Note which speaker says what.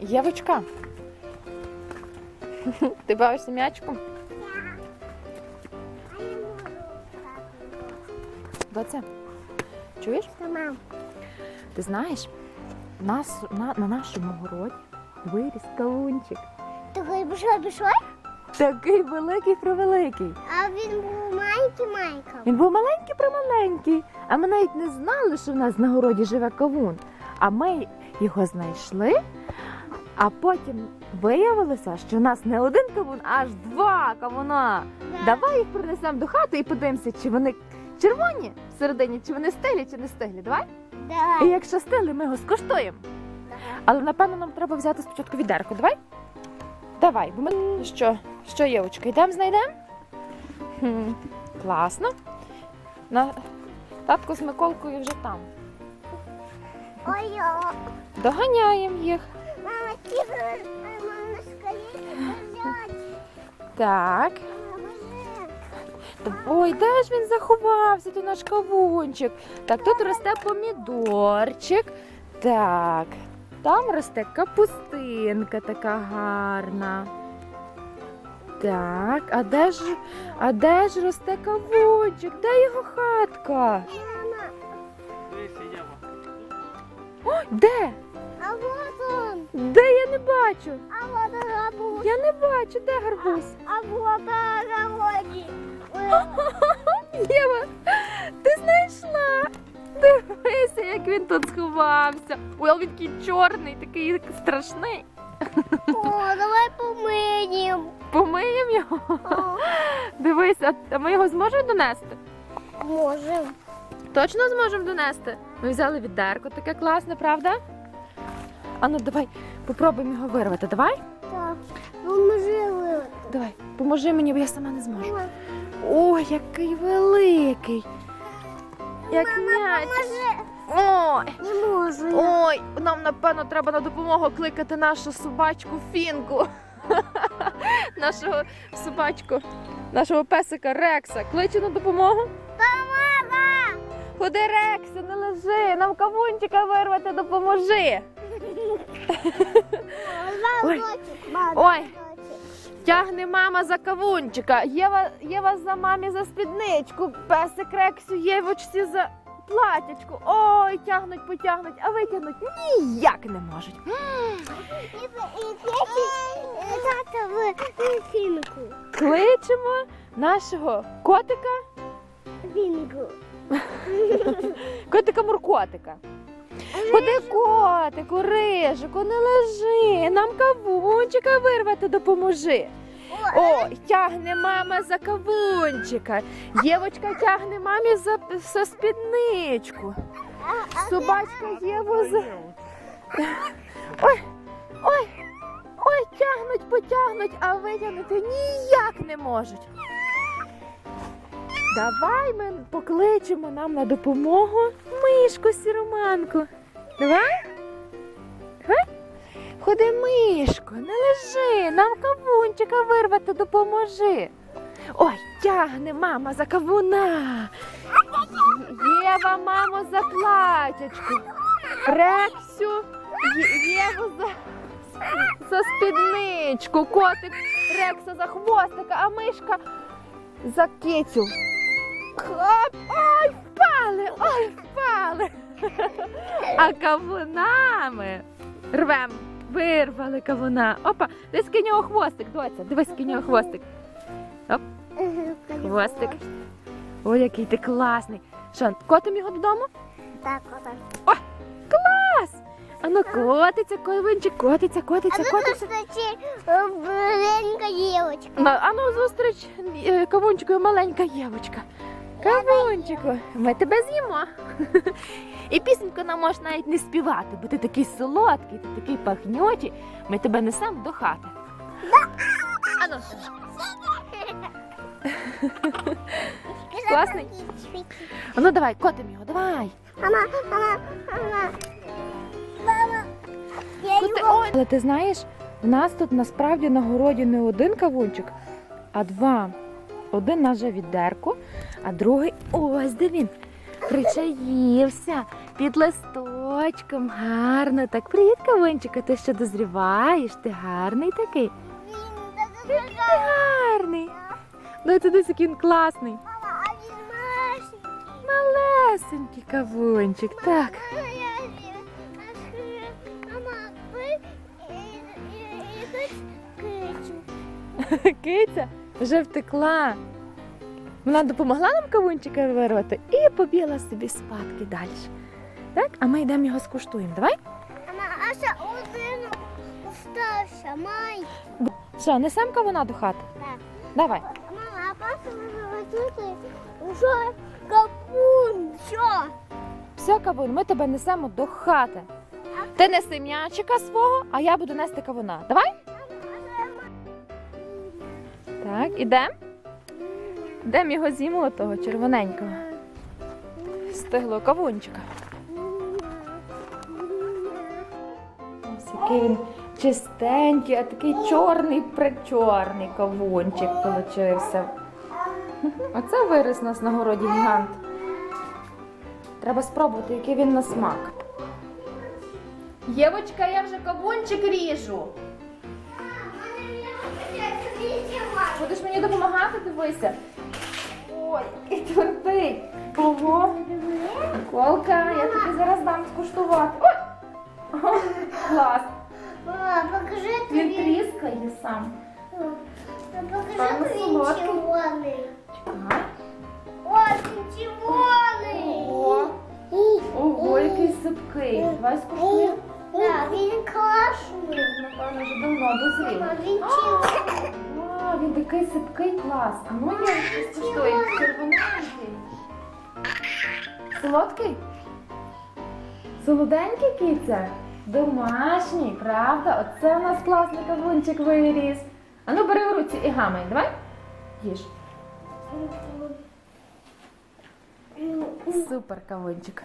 Speaker 1: Євочка. Ти бавишся м'ячком? Доця, чуєш? Ти знаєш, нас, на, на нашому городі виріс кавунчик.
Speaker 2: такий пішов, пішов,
Speaker 1: Такий великий превеликий.
Speaker 2: а він був маленький майком.
Speaker 1: Він був маленький прималенький, а ми навіть не знали, що в нас на городі живе кавун. А ми його знайшли, а потім виявилося, що в нас не один кавун, а аж два кавуна. Давай їх принесемо до хати і подивимося, чи вони червоні всередині, чи вони стилі, чи не стиглі. Давай? І якщо стилі, ми його скуштуємо. Але напевно нам треба взяти спочатку відерку. Давай? Давай, бо ми Ну що, що, Євочка, йдемо знайдемо? Хм, класно. На... Татко з Миколкою вже там.
Speaker 2: Ой, о.
Speaker 1: Доганяємо їх. Так. Ой, де ж він заховався, то наш кавунчик. Так, тут росте помідорчик. Так, там росте капустинка така гарна. Так, а де ж, а де ж росте кавунчик? Де його хатка? Ой, де?
Speaker 2: а вот он,
Speaker 1: Де я не бачу?
Speaker 2: а вот гарбуз,
Speaker 1: Я не бачу, де гарбуз?
Speaker 2: а вот огороді.
Speaker 1: Єва, ти знайшла. Дивися, як він тут сховався. Ой, він такий чорний, такий страшний.
Speaker 2: О, давай помиємо.
Speaker 1: Помиємо його. Дивись, а- ми його зможемо донести?
Speaker 2: Можемо.
Speaker 1: Точно зможемо донести. Ми взяли відерко, таке класне, правда? Ану, давай попробуємо його вирвати. Давай?
Speaker 2: Так, поможи
Speaker 1: Давай, поможи мені, бо я сама не зможу.
Speaker 2: Мама,
Speaker 1: Ой, який великий. Як м'яч.
Speaker 2: поможи.
Speaker 1: Ой.
Speaker 2: Не можу.
Speaker 1: Ой, нам напевно треба на допомогу кликати нашу собачку Фінку. Нашого собачку, нашого песика Рекса. Кличе на допомогу. Ходи, Рекса, не лежи, нам кавунчика вирвати, допоможи. Ой. Ой. Тягне мама за кавунчика. Єва, Єва за мамі за спідничку. Песик Рексю, Євочці за платячку. Ой, тягнуть, потягнуть, а витягнуть ніяк не можуть. Кличемо нашого котика,
Speaker 2: Фінку.
Speaker 1: котика Муркотика. Ходи, котику, рижику, не лежи, нам кавунчика вирвати допоможи. Ой, тягне мама за кавунчика. Євочка тягне мамі за, за спідничку. Собачка Єву за. Ой, ой, ой, тягнуть, потягнуть, а витягнути ніяк не можуть. Давай ми покличемо нам на допомогу мишку сіроманку. Давай? Давай? Ходи, мишко, не лежи, нам кавунчика вирвати допоможи. Ой, тягне мама за кавуна. Єва, мамо, за платячку. Рексю, Єву за, за спідничку. Котик Рекса за хвостика, а мишка за кицю. Хоп! Ой, впали! Ой, впали! А кавунами рвем. Вирвали кавуна. Опа, десь кинь нього хвостик, доця. Дивись, кинь нього хвостик. Хвостик. Ой, який ти класний. Що, котим його додому?
Speaker 2: Так, отак.
Speaker 1: Клас! Ану, котиться, ковинчик, котиться, котиться,
Speaker 2: А
Speaker 1: котиться.
Speaker 2: тут, маленька дівчинка.
Speaker 1: На- Ану, зустріч е, кавунчикою маленька Євочка. Кавунчику, ми тебе з'їмо. І пісеньку нам можеш навіть не співати, бо ти такий солодкий, ти такий пахнючий. Ми тебе несемо до хати. Ану, Класний? ану давай, котим його, давай.
Speaker 2: Мама, мама, мама.
Speaker 1: Коти- Ой. Але ти знаєш, в нас тут насправді на городі не один кавунчик, а два. Один наже відерку, а другий ось де він. Причаївся під листочком. Гарно. Так, привіт, кавунчику. Ти що дозріваєш? Ти гарний такий.
Speaker 2: Він
Speaker 1: Ти гарний. Ну ти десь який він класний. Малесенький кавунчик, так. Киця вже втекла. Вона допомогла нам кавунчика вирвати і побігла собі спадки далі. Так, а ми йдемо його скуштуємо. Давай.
Speaker 2: Мама, а ще один остався, май.
Speaker 1: Що, несемо кавуна до хати?
Speaker 2: Так.
Speaker 1: Давай.
Speaker 2: Мама, а просто тут вже капун. Що?
Speaker 1: Все, кавун, ми тебе несемо до хати. Ти неси м'ячика свого, а я буду нести кавуна. Давай? Так, ідемо. Йдемо його з'їмо того червоненького. Стигло кавунчика. Ось який він чистенький, а такий чорний причорний кавунчик получився. Оце виріс у нас на городі гігант. Треба спробувати, який він на смак. Євочка, я вже кавунчик ріжу. Будеш мені допомагати, дивися. Ой, який твердий. Ого. Колка, я тобі зараз дам скуштувати. Ой! О, клас.
Speaker 2: Мама, покажи
Speaker 1: Він
Speaker 2: тобі.
Speaker 1: тріскає сам.
Speaker 2: Покажи
Speaker 1: Певно,
Speaker 2: тобі
Speaker 1: солодкий.
Speaker 2: червоний.
Speaker 1: Чекай.
Speaker 2: О, він червоний.
Speaker 1: Ого. Ого, який сипкий. Давай скуштуємо.
Speaker 2: Так, він класний.
Speaker 1: Напевно, вже давно дозрів.
Speaker 2: Мама, він червоний.
Speaker 1: Він такий сипкий клас. А ну я скуштую. Червоненький. Солодкий? Солоденький киця? Домашній, правда? Оце у нас класний кавунчик виріс. А ну бери в руці і гамай, давай. Їж. Супер кавунчик.